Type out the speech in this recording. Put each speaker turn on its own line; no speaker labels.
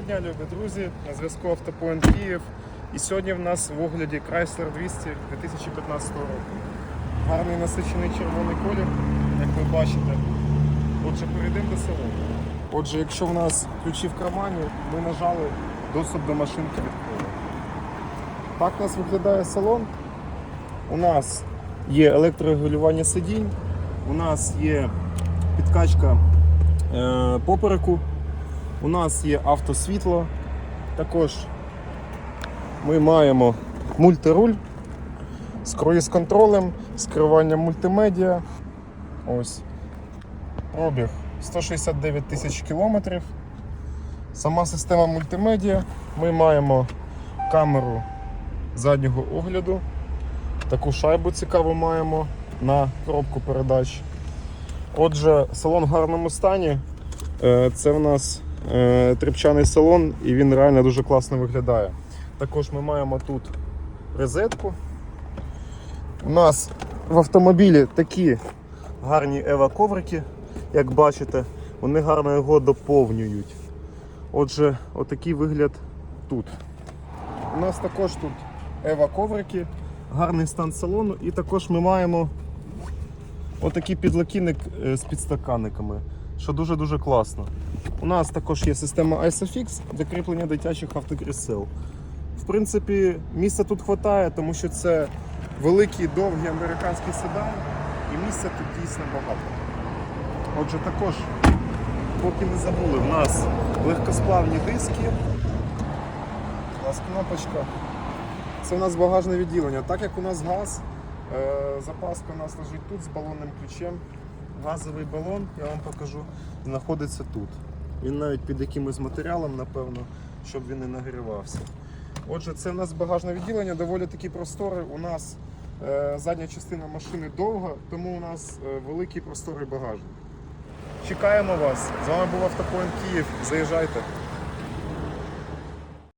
Доброго дня, любі друзі! На зв'язку Автопоінт Київ. І сьогодні в нас в огляді Chrysler 200 2015 року. Гарний насичений червоний колір, як ви бачите. Отже, перейдемо до салону. Отже, якщо в нас ключі в кармані, ми нажали доступ до машинки від відкрили. Так у нас виглядає салон. У нас є електрорегулювання сидінь, у нас є підкачка е, попереку. У нас є автосвітло. Також ми маємо мультируль з круїз-контролем, з керуванням мультимедіа. Ось. Пробіг 169 тисяч кілометрів. Сама система мультимедіа. Ми маємо камеру заднього огляду. Таку шайбу цікаву маємо на коробку передач. Отже, салон в гарному стані. Е, Це в нас е, тріпчаний салон і він реально дуже класно виглядає. Також ми маємо тут розетку. У нас в автомобілі такі гарні ева-коврики, як бачите, вони гарно його доповнюють. Отже, отакий вигляд тут. У нас також тут ева-коврики, гарний стан салону, і також ми маємо отакий підлокінник е, з підстаканниками, що дуже-дуже класно. У нас також є система ISOFIX для кріплення дитячих автокрісел. В принципі, місця тут вистачає, тому що це великий довгий американський седан, і місця тут дійсно багато. Отже, також, поки не забули, в нас легкосплавні диски. У нас кнопочка. Це у нас багажне відділення. Так як у нас газ, е, запаска у нас лежить тут з балонним ключем. Газовий балон, я вам покажу, знаходиться тут. Він навіть під якимось матеріалом, напевно, щоб він не нагрівався. Отже, це в нас багажне відділення, доволі такі простори. У нас е, задня частина машини довга, тому у нас е, простори просторий багажник. Чекаємо вас. З вами був Автопоінт Київ. Заїжджайте.